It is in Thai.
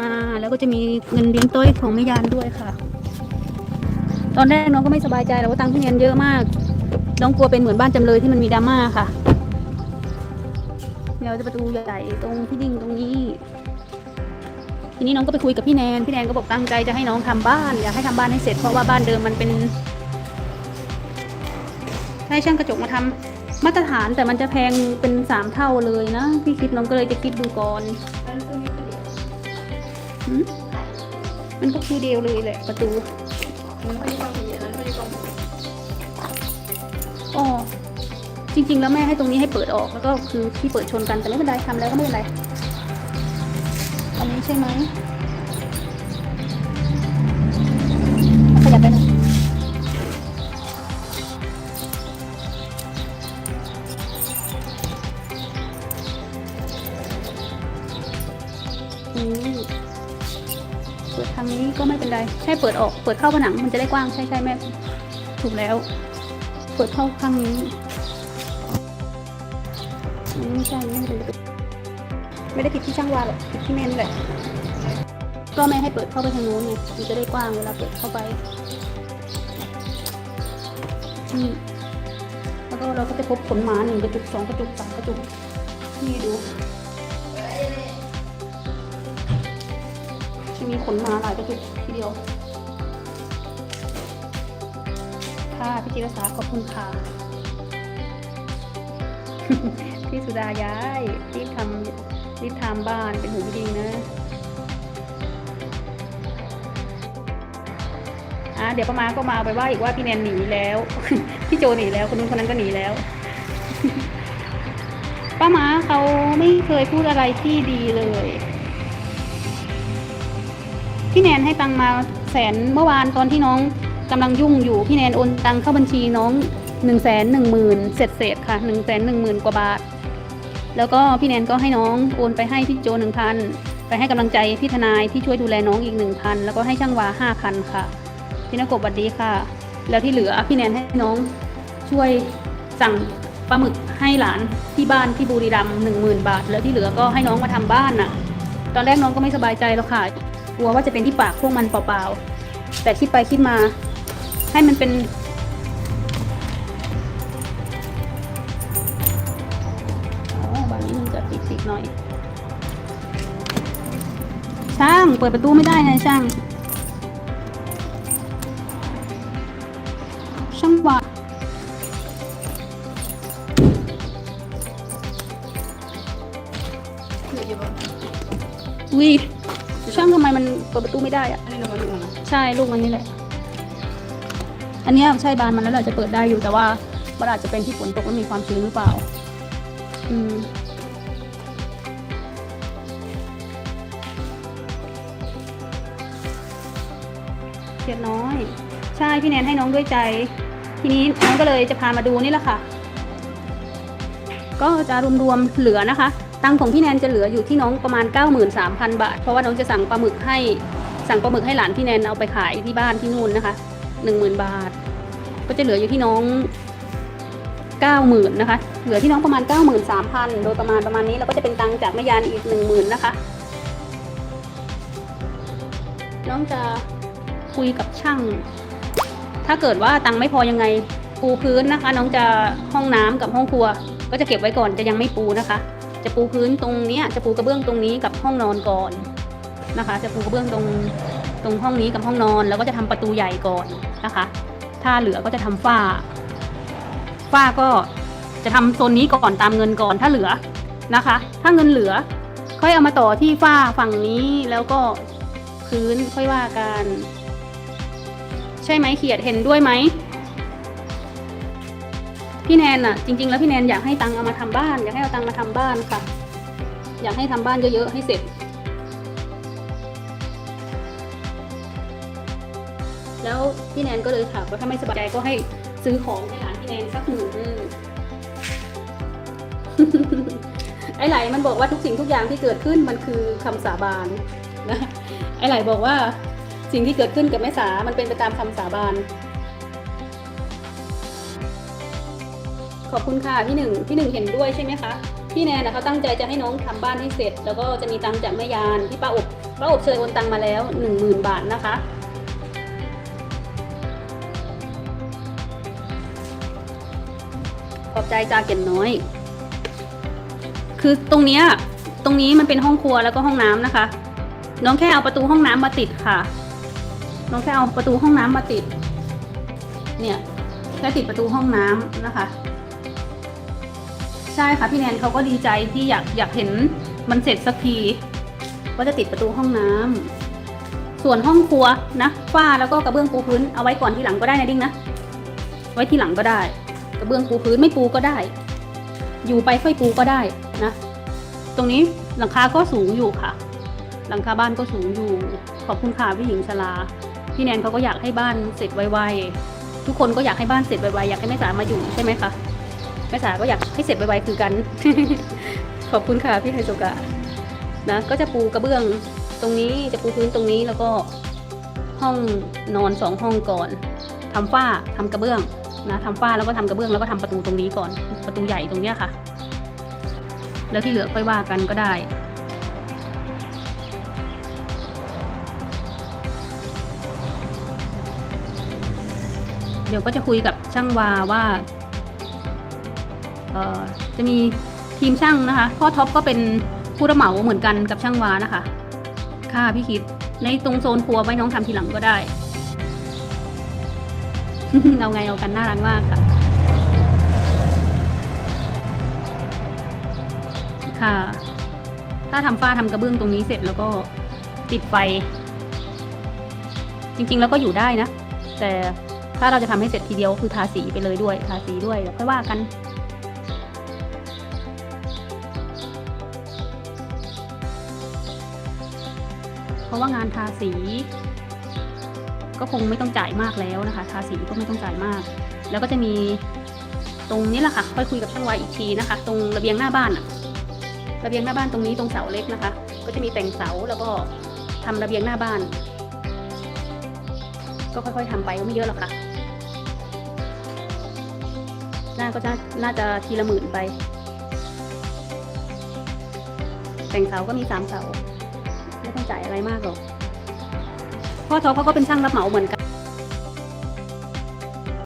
มาแล้วก็จะมีเงินเลี้ยงต้อยของแม่ยานด้วยค่ะ ตอนแรกน้องก็ไม่สบายใจแล้วว่าตังค์พี่เนียนเยอะมาก น้องกลัวเป็นเหมือนบ้านจำเลยที่มันมีดราม่าค่ะเดี๋ยวจะประตูใหญ่ตรงพี่ดิ่งตรงนี้ ทีนี้น้องก็ไปคุยกับพี่แนนพี่แนนก็บอกตั้งใจจะให้น้องทำบ้านอยากให้ทำบ้านให้เสร็จเพราะว่าบ้านเดิมมันเป็นให้ช่างกระจกมาทำมาตรฐานแต่มันจะแพงเป็นสามเท่าเลยนะพี่คิดน้องก็เลยจะคิดดูก่อน มันก็คือเดียวเลยแหละประตูอ๋อจริง ๆ แล้วแม่ให้ตรงนี้ให้เปิดออกแล้วก็คือที่เปิดชนกันแต่ไม่เป็นไรทำแล้วก็ไม่เป็นไรอันนี้ใช่ไหมขยับไปหน่อยอืม ปิดทางนี้ก็ไม่เป็นไรใช่เปิดออก เปิดเข้าผนังมันจะได้กว้างใช่ใช่แม่ถูกแล้ว เปิดเข้าข้างนี้ไม่ใช่ไม่ได้เป็นไม่ได้ผิดที่ช่างวาหรอกผิดที่แม่นี่แหละก็แม่ให้เปิดเข้าไปทางนู้นไงมันจะได้กว้างเวลาเปิดเข้าไปอืมแล้วก็เราก็จะพบขนหมาหนึ่งกระจุกสองกระจุกสามกระจุกนี่ดู มีขนหมาหลายกระจุกทีเดียว ค่ะพี่จิรษาขอบคุณค่ะ พี่สุดาย้ายรีบทำรีบทำบ้านเป็นหูไม่ดีนะอะเดี๋ยวป้ามาก็มาเอาไปว่าอีกว่าพี่แนนหนีแล้ว พี่โจหนีแล้วคนนู้นคนนั้นก็หนีแล้วป้ามาเขาไม่เคยพูดอะไรที่ดีเลย พี่แนนให้ตังมาแสนเมื่อวานตอนที่น้องกำลังยุ่งอยู่ พี่แนนโอนตังเข้าบัญชีน้องหนึ่งแสนหนึ่งหมื่นเศษเศษๆค่ะหนึ่งแสนหนึ่งหมื่นกว่าบาท แล้วก็พี่แนนก็ให้น้องโอนไปให้พี่โจหนึ่งพันไปให้กำลังใจพี่ทนายที่ช่วยดูแลน้องอีกหนึ่งพันแล้วก็ให้ช่างวาห้าพันค่ะ พี่นกบสวัสดีค่ะ แล้วที่เหลือพี่แนนให้น้องช่วยสั่งปลาหมึกให้หลานที่บ้านที่บุรีรัมย์หนึ่งหมื่นบาท แล้วที่เหลือก็ให้น้องมาทำบ้านน่ะ ตอนแรกน้องก็ไม่สบายใจแล้วค่ะ กลัวว่าจะเป็นที่ปากพวกมันเปล่าๆ แต่คิดไปคิดมา ให้มันเป็นบานนี้มันจะติดๆหน่อย ช่างเปิดประตูไม่ได้ไงช่าง ช่างวาคืออยู่ เปิดประตูไม่ได้อะอันนี้เรามาดูนะใช่ลูกมันนี่แหละ อันเนี้ยใช่บานมันแล้วแหละจะเปิดได้อยู่แต่ว่ามันอาจจะเป็นที่ฝนตกแล้วมีความชื้นหรือเปล่า อืมเขียดน้อย ใช่พี่แนนให้น้องด้วยใจ ทีนี้น้องก็เลยจะพามาดูนี่แหละค่ะ ก็จะรวมๆเหลือนะคะ ตังของพี่แนนจะเหลืออยู่ที่น้องประมาณ 93,000 บาท เพราะว่าน้องจะสั่งปลาหมึกให้สั่งปลาหมึกให้หลานพี่แนนเอาไปขายที่บ้านที่นู่นนะคะ 10,000 บาท ก็จะเหลืออยู่ที่น้อง90,000นะคะ เหลือที่น้องประมาณ 93,000 โดยประมาณประมาณนี้แล้วก็จะเป็นตังจากแม่ยานอีก 10,000นะคะ น้องจะคุยกับช่าง ถ้าเกิดว่าตังไม่พอยังไงปูพื้นนะคะ น้องจะห้องน้ำกับห้องครัว ก็จะเก็บไว้ก่อนจะยังไม่ปูนะคะ จะปูพื้นตรงนี้จะปูกระเบื้องตรงนี้กับห้องนอนก่อนนะคะ จะปูกระเบื้องตรงตรงห้องนี้กับห้องนอน แล้วก็จะทำประตูใหญ่ก่อนนะคะ ถ้าเหลือก็จะทำฝ้า ฝ้าก็จะทำโซนนี้ก่อนตามเงินก่อนถ้าเหลือนะคะ ถ้าเงินเหลือ ค่อยเอามาต่อที่ฝ้าฝั่งนี้แล้วก็พื้นค่อยว่ากัน ใช่ไหมเขียดเห็นด้วยไหม พี่แนนอะจริง ๆ แล้วพี่แนนอยากให้ตังเอามาทำบ้าน อยากให้เอาตังมาทำบ้านค่ะ อยากให้ทำบ้านเยอะๆให้เสร็จ แล้วพี่แนนก็เลยถามว่าถ้าไม่สบายใจก็ให้ซื้อของให้หลานพี่แนนสักหมื่นหนึ่งไอ้ไหลมันบอกว่าทุกสิ่งทุกอย่างที่เกิดขึ้นมันคือคำสาบานนะไอ้ไหลบอกว่าสิ่งที่เกิดขึ้นกับแม่สา มันเป็นไปตามคำสาบาน ขอบคุณค่ะพี่หนึ่งพี่หนึ่งเห็นด้วยใช่ไหมคะพี่แนนนะเขาตั้งใจจะให้น้องทำบ้านให้เสร็จ แล้วก็จะมีตังจากแม่ยานที่ป้าอบป้าอบเชยโอนตังมาแล้วหนึ่งหมื่นบาทนะคะ ขอบใจจาเก็นน้อย คือตรงเนี้ยตรงนี้มันเป็นห้องครัวแล้วก็ห้องน้ำนะคะ น้องแค่เอาประตูห้องน้ำมาติดค่ะ น้องแค่เอาประตูห้องน้ำมาติด เนี่ยแค่ติดประตูห้องน้ำนะคะ ใช่ค่ะพี่แนนเขาก็ดีใจที่อยากอยากเห็นมันเสร็จสักทีว่าจะติดประตูห้องน้ำส่วนห้องครัวนะฝ้าแล้วก็กระเบื้องปูพื้นเอาไว้ก่อนที่หลังก็ได้นะดิ้งนะไว้ที่หลังก็ได้ กระเบื้องปูพื้นไม่ปูก็ได้ อยู่ไปค่อยปูก็ได้นะตรงนี้หลังคาก็สูงอยู่ค่ะ หลังคาบ้านก็สูงอยู่ ขอบคุณค่ะพี่หญิงชลาพี่แนนเขาก็อยากให้บ้านเสร็จไวๆทุกคนก็อยากให้บ้านเสร็จไวๆอยากให้แม่สามาอยู่ใช่ไหมคะ แม่สาก็อยากให้เสร็จไวๆคือกัน ขอบคุณค่ะพี่ไฮโซกะนะก็จะปูกระเบื้องตรงนี้จะปูพื้นตรงนี้แล้วก็ห้องนอนสองห้องก่อนทำฝ้าทำกระเบื้องนะทำฝ้าแล้วก็ทำกระเบื้องแล้วก็ทำประตูตรงนี้ก่อน ประตูใหญ่ตรงเนี้ยค่ะ แล้วที่เหลือค่อยว่ากันก็ได้เดี๋ยวก็จะคุยกับช่างวาว่า จะมีทีมช่างนะคะ พ่อท็อปก็เป็นผู้รับเหมาเหมือนกันกับช่างวานะคะ ค่ะพี่คิดในตรงโซนครัวไว้น้องทำทีหลังก็ได้ เอาไงเอากันน่ารักมากค่ะ ค่ะ ถ้าทำฝ้าทำกระเบื้องตรงนี้เสร็จแล้วก็ติดไฟ จริงๆแล้วก็อยู่ได้นะ แต่ถ้าเราจะทำให้เสร็จทีเดียวคือทาสีไปเลยด้วย ทาสีด้วยแล้วค่อยว่ากัน เพราะว่างานทาสี ก็คงไม่ต้องจ่ายมากแล้วนะคะ ทาสีก็ไม่ต้องจ่ายมาก แล้วก็จะมีตรงนี้แหละค่ะ ค่อยคุยกับช่างวายอีกทีนะคะ ตรงระเบียงหน้าบ้านอะระเบียงหน้าบ้านตรงนี้ตรงเสาเล็กนะคะ ก็จะมีแต่งเสาแล้วก็ทำระเบียงหน้าบ้าน ก็ค่อยๆทำไปก็ไม่เยอะหรอกค่ะน่าก็จะน่าจะทีละหมื่นไป แต่งเสาก็มีสามเสา จ่ายอะไรมากหรอกพ่อทอเขาก็เป็นช่างรับเหมาเหมือนกัน